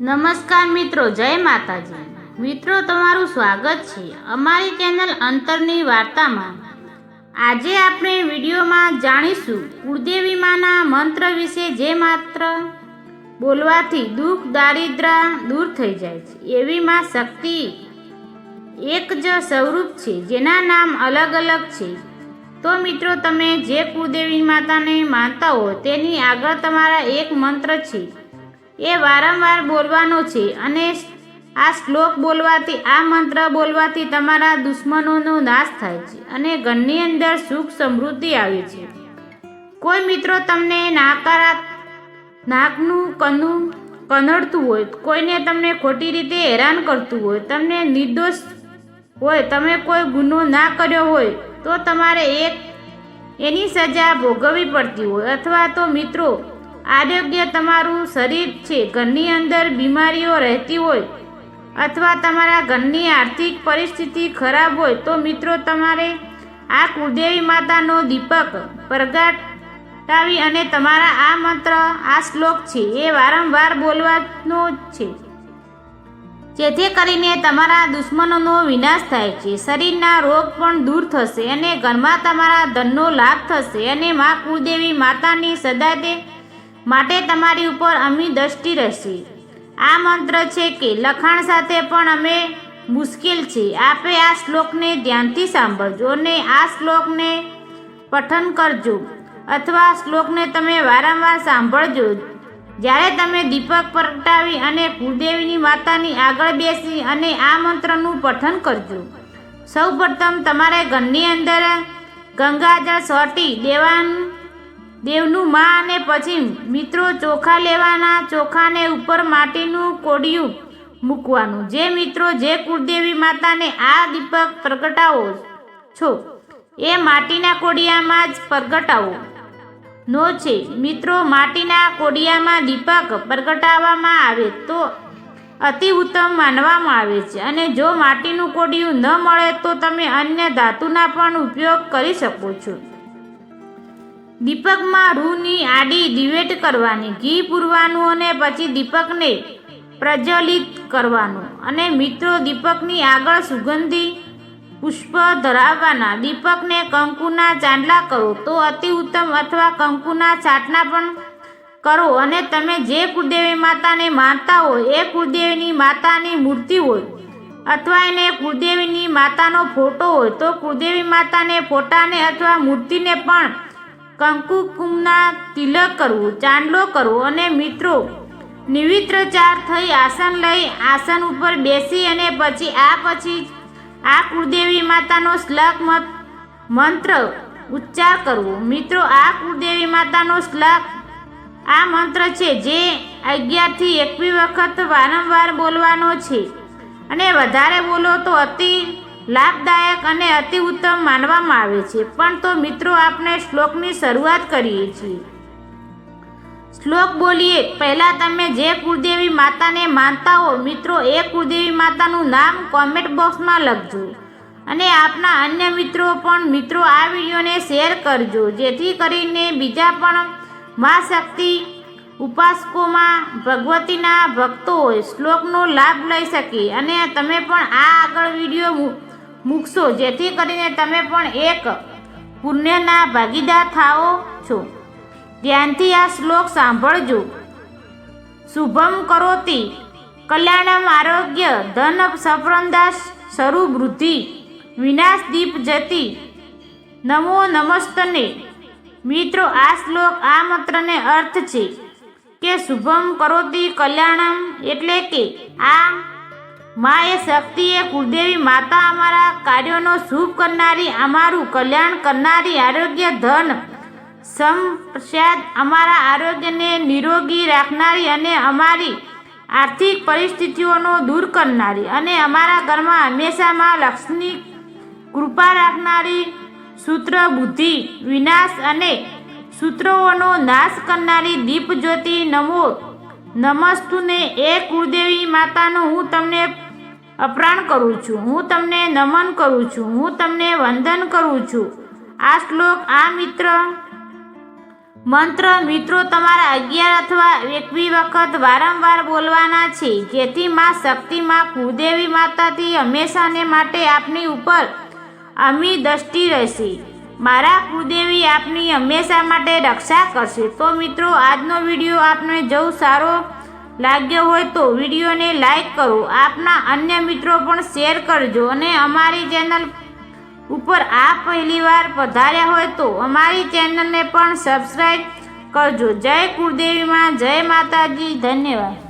નમસ્કાર મિત્રો, જય માતાજી. મિત્રો, તમારું સ્વાગત છે અમારી ચેનલ અંતરની વાર્તામાં. આજે આપણે વિડીયોમાં જાણીશું કુળદેવી માના મંત્ર વિશે જે માત્ર બોલવાથી દુઃખ દારિદ્ર દૂર થઈ જાય છે, એવી માં શક્તિ એક જ સ્વરૂપ છે, જેના નામ અલગ અલગ છે. તો મિત્રો, તમે જે કુળદેવી માતાને માનતા હો, તેની આગળ તમારા એક મંત્ર છે. એ વારંવાર બોલવાનો છે અને આ શ્લોક બોલવાથી, આ મંત્ર બોલવાથી તમારા દુશ્મનોનો નાશ થાય છે અને ઘરની અંદર સુખ સમૃદ્ધિ આવે છે. કોઈ મિત્રો તમને નાકારા, નાકનું કનું કનડતું હોય, કોઈને તમને ખોટી રીતે હેરાન કરતું હોય, તમને નિર્દોષ હોય, તમે કોઈ ગુનો ના કર્યો હોય, તો તમારે એક, એની સજા ભોગવવી પડતી હોય અથવા તો મિત્રો આરોગ્ય તમારું શરીર છે, ઘરની અંદર બીમારીઓ રહેતી હોય અથવા તમારા ઘરની આર્થિક પરિસ્થિતિ ખરાબ હોય તો મિત્રો તમારે આ કુળદેવી માતાનો દીપક પ્રગટાવી અને તમારા આ મંત્ર, આ શ્લોક છે, એ વારંવાર બોલવાનો છે. જેથી કરીને તમારા દુશ્મનોનો વિનાશ થાય છે. શરીરના રોગ પણ દૂર થશે અને ઘરમાં તમારા ધનનો લાભ થશે અને મા કુળદેવી માતાની સદા તે માટે તમારી ઉપર અમી દ્રષ્ટિ રહેશે. આ મંત્ર છે કે, લખાણ સાથે પણ અમે મુશ્કેલ છે. આપે આ શ્લોકને ધ્યાનથી સાંભળજો અને આ શ્લોકને પઠન કરજો. અથવા શ્લોકને તમે વારંવાર સાંભળજો. જ્યારે તમે દીપક પ્રગટાવી અને કુળદેવીની માતાની આગળ બેસી અને આ મંત્રનું પઠન કરજો. સૌપ્રથમ તમારે ઘરની અંદર ગંગાજળ સોટી દેવાનું દેવનું માં અને પછી મિત્રો ચોખા લેવાના ચોખાને ઉપર માટીનું કોડિયું મૂકવાનું. જે મિત્રો, જે કુળદેવી માતાને આ દીપક પ્રગટાવો છો, એ માટીના કોડિયામાં જ પ્રગટાવો. નો છે. મિત્રો, માટીના કોડિયામાં દીપક પ્રગટાવવામાં આવે તો અતિ ઉત્તમ માનવામાં આવે છે અને જો માટીનું કોડિયું ન મળે તો તમે અન્ય ધાતુના પણ ઉપયોગ કરી શકો છો. દીપકમાં રૂની આડી દિવેટ કરવાની, ઘી પૂરવાનું અને પછી દીપકને પ્રજ્વલિત કરવાનું. અને મિત્રો, દીપકની આગળ સુગંધી પુષ્પ ધરાવવાના. દીપકને કંકુના ચાંદલા કરો. તો અતિ ઉત્તમ અથવા કંકુના છાટના પણ કરો. અને તમે જે કુળદેવી માતાને માનતા હોય, એ કુળદેવીની માતાની મૂર્તિ હોય અથવા એને કુળદેવીની માતાનો ફોટો હોય, તો કુળદેવી માતાને ફોટાને અથવા મૂર્તિને પણ કંકુકુમના તિલક કરવું, ચાંદલો કરવો અને મિત્રો નિવિત્રચાર થઈ આસન લઈ આસન ઉપર બેસી અને પછી આ પછી આ કુળદેવી માતાનો શ્લોક મંત્ર ઉચ્ચાર કરવો. મિત્રો, આ કુળદેવી માતાનો શ્લોક આ મંત્ર છે જે અગિયારથી એકવી વખત વારંવાર બોલવાનો છે. અને વધારે બોલો તો અતિ લાભદાયક અને અતિ ઉત્તમ માનવામાં આવે છે. પણ તો મિત્રો, આપણે શ્લોકની શરૂઆત કરીએ છીએ. શ્લોક બોલીએ, પહેલાં તમે જે કુળદેવી માતાને માનતા હો, મિત્રો, એ કુળદેવી માતાનું નામ કોમેન્ટ બોક્સમાં લખજો. અને આપના અન્ય મિત્રો પણ, મિત્રો, આ વિડીયોને શેર કરજો. જેથી કરીને બીજા પણ મા શક્તિ ઉપાસકોમાં ભગવતીના ભક્તો હોય. શ્લોકનો લાભ લઈ શકે. અને તમે પણ આ આગળ વીડિયો મૂકશો. જેથી કરીને તમે પણ એક પુણ્યના ભાગીદાર થાઓ છો. ધ્યાનથી આ શ્લોક સાંભળજો. શુભમ કરોતી. કલ્યાણમ આરોગ્ય. ધન સફરંદાસ શરુ વૃદ્ધિ. વિનાશ દીપ જતી. નમો નમસ્તને. મિત્રો, આ શ્લોક આ મંત્રને અર્થ છે કે શુભમ કરોતી કલ્યાણમ એટલે કે આ મા એ શક્તિ એ કુળદેવી માતા અમારા કાર્યોનો શુભ કરનારી, અમારું કલ્યાણ કરનારી આરોગ્ય ધન સંપ્રસાદ અમારા આરોગ્યને નિરોગી રાખનારી અને અમારી આર્થિક પરિસ્થિતિઓનો દૂર કરનારી અને અમારા ઘરમાં હંમેશામાં લક્ષ્મી કૃપા રાખનારી સૂત્ર બુદ્ધિ વિનાશ અને સૂત્રોનો નાશ કરનારી દીપ જ્યોતિ નમો નમસ્તુને. એ કુળદેવી માતાનો હું તમને અપ્રાણ કરું છું. હું તમને નમન કરું છું. હું તમને વંદન કરું છું. આ શ્લોક, આ મિત્ર, મંત્ર, મિત્રો તમારા અગિયાર અથવા એકવી વખત વારંવાર બોલવાના છે. જેથી માં શક્તિમાં કુદેવી માતાથી હંમેશાને માટે આપની ઉપર અમી દ્રષ્ટિ રહેશે. મારા કુદેવી આપની હંમેશા માટે રક્ષા કરશે. તો મિત્રો, આજનો વીડિયો આપને જવું સારો લાગ્યો હોય તો વિડીયોને લાઈક કરો, આપના અન્ય મિત્રો પણ શેર કરજો અને અમારી ચેનલ ઉપર આ પહેલીવાર પધાર્યા હોય તો અમારી ચેનલને પણ સબસ્ક્રાઈબ કરજો. જય કુળદેવીમાં જય માતાજી, ધન્યવાદ.